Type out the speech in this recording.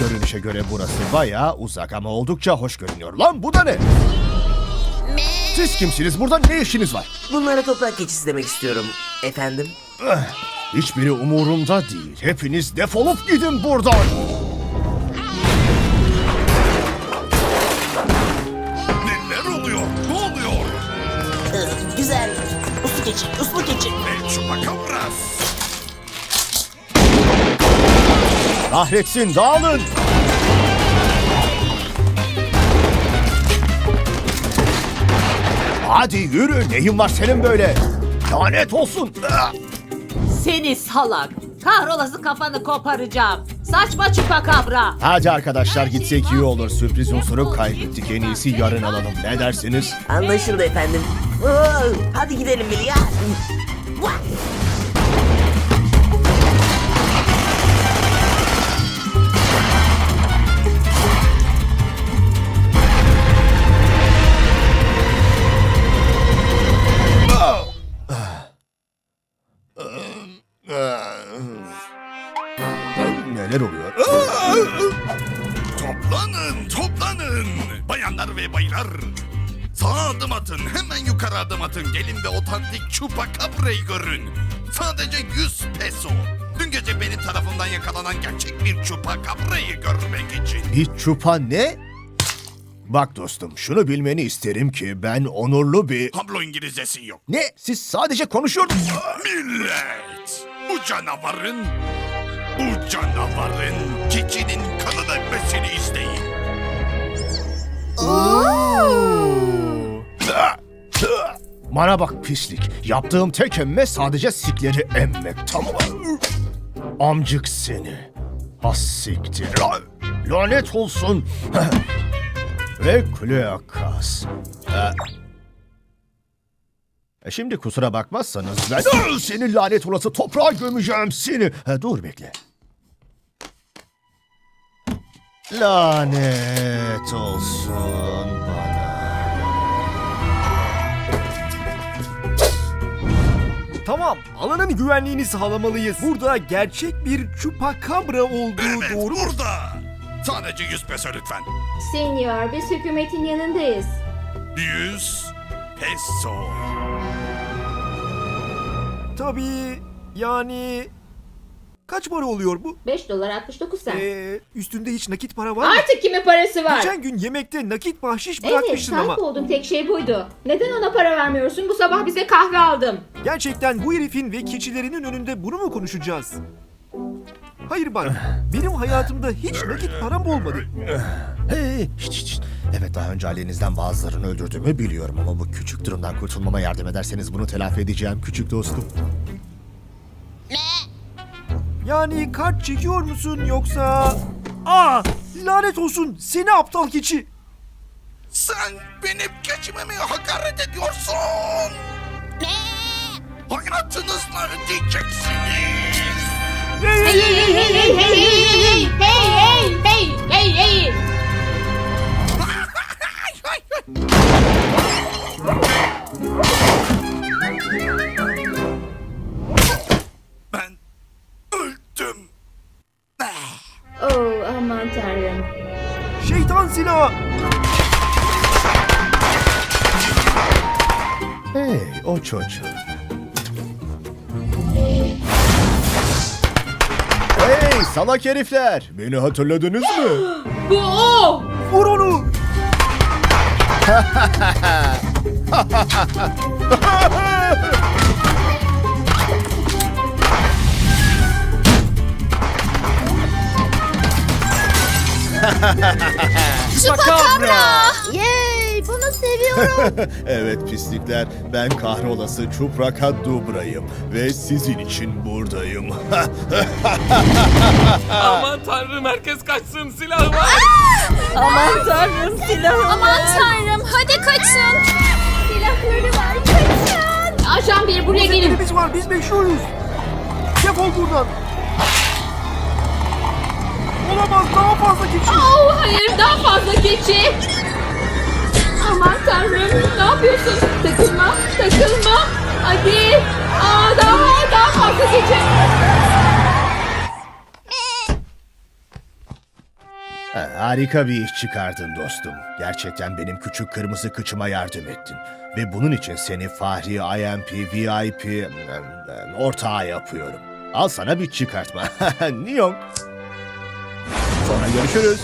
görünüşe göre burası bayağı uzak ama oldukça hoş görünüyor. Lan bu da ne? Siz kimsiniz? Burada ne işiniz var? Bunlara toprak keçisi demek istiyorum. Efendim? Hiçbiri umurumda değil. Hepiniz defolup gidin buradan. Neler oluyor? Ne oluyor? Ee, güzel. Uslu keçi, uslu keçi. El chupacabras. Kahretsin dağılın. Hadi yürü. Neyin var senin böyle? Lanet olsun. Seni salak. Kahrolası kafanı koparacağım. Saçma çupakabra. Hadi arkadaşlar gitsek iyi olur. Sürpriz unsuru kaybettik. En iyisi yarın alalım. Ne dersiniz? Anlaşıldı efendim. Hadi gidelim Bilya. Toplanın, toplanın. Bayanlar ve baylar. Sağa adım atın, hemen yukarı adım atın. Gelin ve otantik chupacabra'yı görün. Sadece 100 peso. Dün gece benim tarafımdan yakalanan gerçek bir chupacabra'yı görmek için. Bir çupa ne? Bak dostum şunu bilmeni isterim ki ben onurlu bir... Hablo İngilizcesi yok. Ne? Siz sadece konuşuyordunuz. Millet! Bu canavarın, bu canavarın keçinin kanını emmesini isteyin. Bana bak pislik. Yaptığım tek emme sadece sikleri emmek tamam mı? Amcık seni. Has Lanet olsun. Ve Kleokas. E şimdi kusura bakmazsanız ben seni lanet olası toprağa gömeceğim seni. Ha, dur bekle. Lanet olsun bana. Tamam, alanın güvenliğini sağlamalıyız. Burada gerçek bir chupacabra olduğu Evet, doğru mu? burada. Sadece 100 peso lütfen. Senior, biz hükümetin yanındayız. 100 peso. Tabii, yani... Kaç para oluyor bu? 5 dolar 69 sent. Ee, üstünde hiç nakit para var mı? Artık kimin parası var? Geçen gün yemekte nakit bahşiş Evet, bırakmıştın sahip ama. olduğum tek şey buydu. Neden ona para vermiyorsun? Bu sabah bize kahve aldım. Gerçekten bu herifin ve keçilerinin önünde bunu mu konuşacağız? Hayır bak, benim hayatımda hiç nakit param olmadı. Hey, şişt, şişt, şişt. Evet daha önce ailenizden bazılarını öldürdüğümü biliyorum ama bu küçük durumdan kurtulmama yardım ederseniz bunu telafi edeceğim küçük dostum. Yani kart çekiyor musun yoksa... Aa, lanet olsun seni aptal keçi. Sen benim keçime mi hakaret ediyorsun? Ne? Hayatınızla ödeyeceksiniz. Hey hey hey hey hey hey hey tanrım. Şeytan silahı. Hey o çocuk. Hey salak herifler beni hatırladınız mı? Bu o! Vur onu. Yay! Bunu seviyorum. evet pislikler ben kahrolası Çupraka Dubra'yım ve sizin için buradayım. Aman tanrım herkes kaçsın silahı var. Aman tanrım silahım. Aman tanrım hadi kaçın. Silahları var kaçın. Ajan bir buraya gelin. Elimiz var biz meşhuruz. Defol buradan. Olamaz daha fazla keçi. Oh hayır daha fazla keçi. Aman tanrım ne yapıyorsun? Takılma takılma. Hadi. Aa, daha daha fazla keçi. Ha, harika bir iş çıkardın dostum. Gerçekten benim küçük kırmızı kıçıma yardım ettin. Ve bunun için seni Fahri, IMP, VIP em, em, ortağı yapıyorum. Al sana bir çıkartma. Niyong. Sonra görüşürüz.